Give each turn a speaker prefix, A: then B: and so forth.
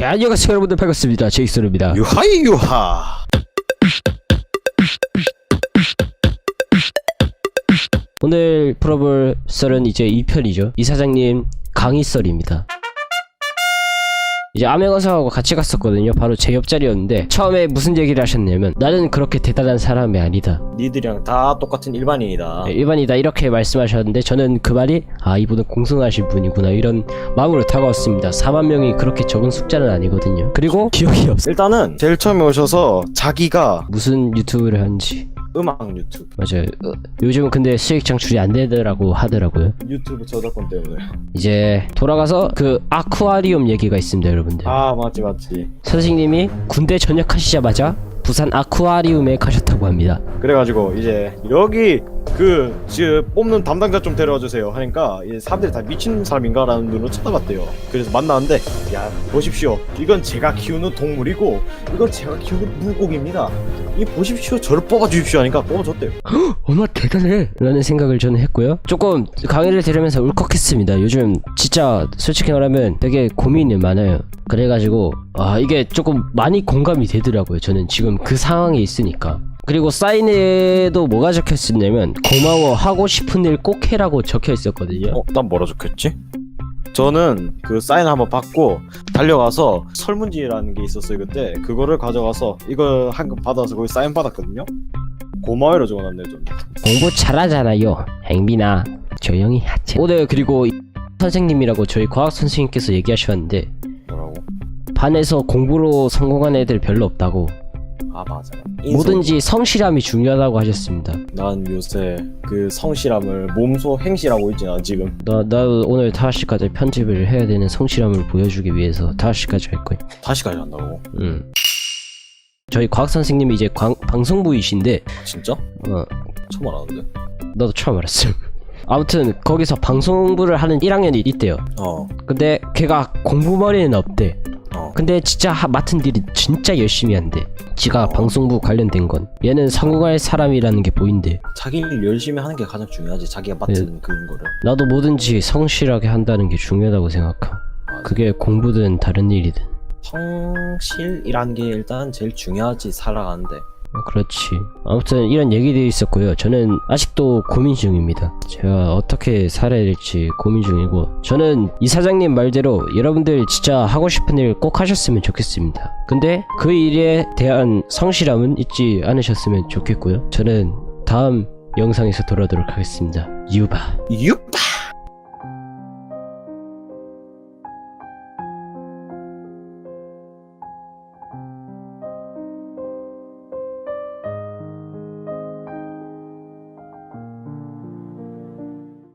A: 자, 안녕하세요 여러분들 반갑습니다. 제이소입니다.
B: 유하이 유하
A: 오늘 풀어볼 썰은 이제 2편이죠. 이사장님 강의썰입니다. 이제 암행어사하고 같이 갔었거든요. 바로 제 옆자리였는데 처음에 무슨 얘기를 하셨냐면 나는 그렇게 대단한 사람이 아니다.
B: 니들이랑 다 똑같은 일반인이다
A: 네, 일반이다 이렇게 말씀하셨는데 저는 그 말이 아 이분은 공손하신 분이구나 이런 마음으로 다가왔습니다. 4만 명이 그렇게 적은 숫자는 아니거든요. 그리고 기억이 없어.
B: 일단은 제일 처음에 오셔서 자기가
A: 무슨 유튜브를 하는지
B: 음악 유튜브
A: 맞아요. 어, 요즘은 근데 수익 창출이 안 되더라고 하더라고요.
B: 유튜브 저작권 때문에
A: 이제 돌아가서 그 아쿠아리움 얘기가 있습니다, 여러분들.
B: 아 맞지 맞지
A: 선생님이 군대 전역하시자마자 부산 아쿠아리움에 가셨다고 합니다.
B: 그래가지고 이제 여기 그 지금 뽑는 담당자 좀 데려와 주세요 하니까 이제 사람들이 다 미친 사람인가라는 눈으로 쳐다봤대요 그래서 만나는데 야 보십시오 이건 제가 키우는 동물이고 이건 제가 키우는 물고기입니다 이 보십시오 저를 뽑아 주십시오 하니까 뽑아줬대요
A: 얼마 대단해! 라는 생각을 저는 했고요. 조금 강의를 들으면서 울컥했습니다. 요즘 진짜 솔직히 말하면 되게 고민이 많아요. 그래가지고 아 이게 조금 많이 공감이 되더라고요. 저는 지금 그 상황에 있으니까. 그리고 사인에도 뭐가 적혀 있었냐면 고마워 하고 싶은 일 꼭 해라고 적혀 있었거든요.
B: 어? 난 뭐라 적혔지? 저는 그 사인 한번 받고 달려가서 설문지라는 게 있었어요 그때 그거를 가져가서 이거 한거 받아서 거기 사인 받았거든요 고마워로 적어놨네 좀
A: 공부 잘하잖아요 행빈아 조용히 하지 오늘 그리고 이 선생님이라고 저희 과학 선생님께서 얘기하셨는데
B: 뭐라고?
A: 반에서 공부로 성공한 애들 별로 없다고
B: 아 맞아.
A: 뭐든지 성실함이 중요하다고 하셨습니다.
B: 난 요새 그 성실함을 몸소 행실하고 있지 나 지금.
A: 나, 나 오늘 5시까지 편집을 해야 되는 성실함을 보여주기 위해서 5시까지 할 거야
B: 다시까지 한다고?
A: 음. 저희 과학 선생님이 이제 광, 방송부이신데.
B: 진짜?
A: 어,
B: 처음 알았는데.
A: 나도 처음 알았어 아무튼 거기서 방송부를 하는 1학년이 있대요.
B: 어.
A: 근데 걔가 공부머리는 없대.
B: 어.
A: 근데 진짜 하- 맡은 일이 진짜 열심히 한대 지가 방송부 관련된 건 얘는 성공할 사람이라는 게 보인대.
B: 자기 일 열심히 하는 게 가장 중요하지 자기가 맡은 그런 거를.
A: 나도 뭐든지 성실하게 한다는 게 중요하다고 생각함. 그게 공부든 다른 일이든.
B: 성실이라는 게 일단 제일 중요하지 살아가는데.
A: 어, 그렇지. 아무튼 이런 얘기들이 있었고요. 저는 아직도 고민 중입니다. 제가 어떻게 살아야 될지 고민 중이고 저는 이 사장님 말대로 여러분들 진짜 하고 싶은 일 꼭 하셨으면 좋겠습니다. 근데 그 일에 대한 성실함은 잊지 않으셨으면 좋겠고요. 저는 다음 영상에서 돌아오도록 하겠습니다. 유바.
B: 유파